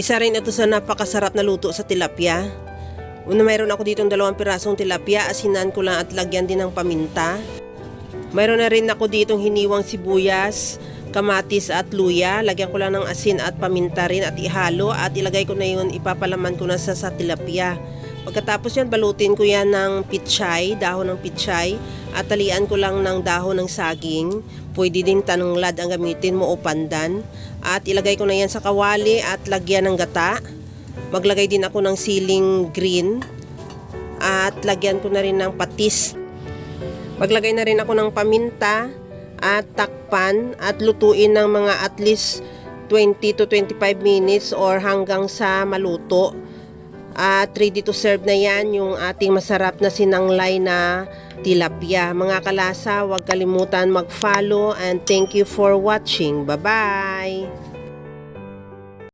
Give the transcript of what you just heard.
Isa rin ito sa napakasarap na luto sa tilapia. Una mayroon ako ditong dalawang pirasong tilapia, asinan ko lang at lagyan din ng paminta. Mayroon na rin ako ditong hiniwang sibuyas, kamatis at luya. Lagyan ko lang ng asin at paminta rin at ihalo at ilagay ko na yun, ipapalaman ko na sa, sa tilapia. Pagkatapos yan, balutin ko yan ng pitchay, dahon ng pitchay at talian ko lang ng dahon ng saging. Pwede din tanunglad ang gamitin mo o pandan. At ilagay ko na yan sa kawali at lagyan ng gata. Maglagay din ako ng siling green at lagyan ko na rin ng patis. Maglagay na rin ako ng paminta at takpan at lutuin ng mga at least 20 to 25 minutes or hanggang sa maluto. At ready to serve na yan yung ating masarap na sinanglay na tilapia. Mga kalasa, huwag kalimutan mag-follow and thank you for watching. Bye-bye!